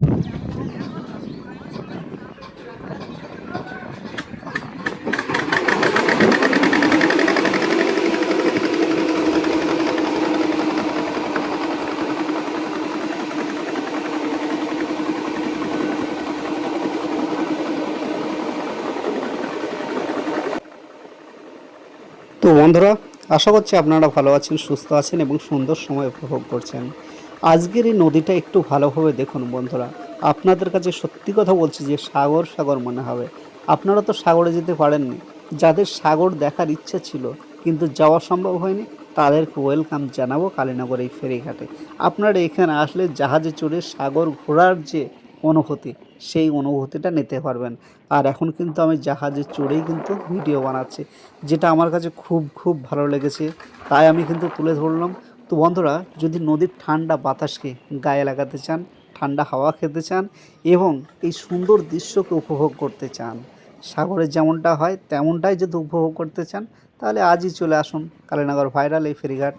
তো বন্ধুরা আশা করছি আপনারা ভালো আছেন সুস্থ আছেন এবং সুন্দর সময় উপভোগ করছেন। আজকের এই নদীটা একটু ভালোভাবে দেখুন বন্ধুরা। আপনাদের কাছে সত্যি কথা বলছি যে সাগর সাগর মনে হবে। আপনারা তো সাগরে যেতে পারেননি। যাদের সাগর দেখার ইচ্ছা ছিল, কিন্তু যাওয়া সম্ভব হয়নি, তাদেরকে ওয়েলকাম জানাব কালীনগর এই ফেরিঘাটে। আপনারা এখানে আসলে জাহাজে চড়ে সাগর ঘোরার যে অনুভূতি, সেই অনুভূতিটা নিতে পারবেন। আর এখন কিন্তু আমি জাহাজে চড়েই কিন্তু ভিডিও বানাচ্ছি, যেটা আমার কাছে খুব খুব ভালো লেগেছে। তাই আমি কিন্তু তুলে ধরলাম। তো বন্ধুরা, যদি নদীর ঠান্ডা বাতাসকে গায়ে লাগাতে চান, ঠান্ডা হাওয়া খেতে চান এবং এই সুন্দর দৃশ্যকে উপভোগ করতে চান, সাগরে যেমনটা হয় তেমনটাই যদি উপভোগ করতে চান, তাহলে আজই চলে আসুন কালীনগর ভাইরাল এই ফেরিঘাট।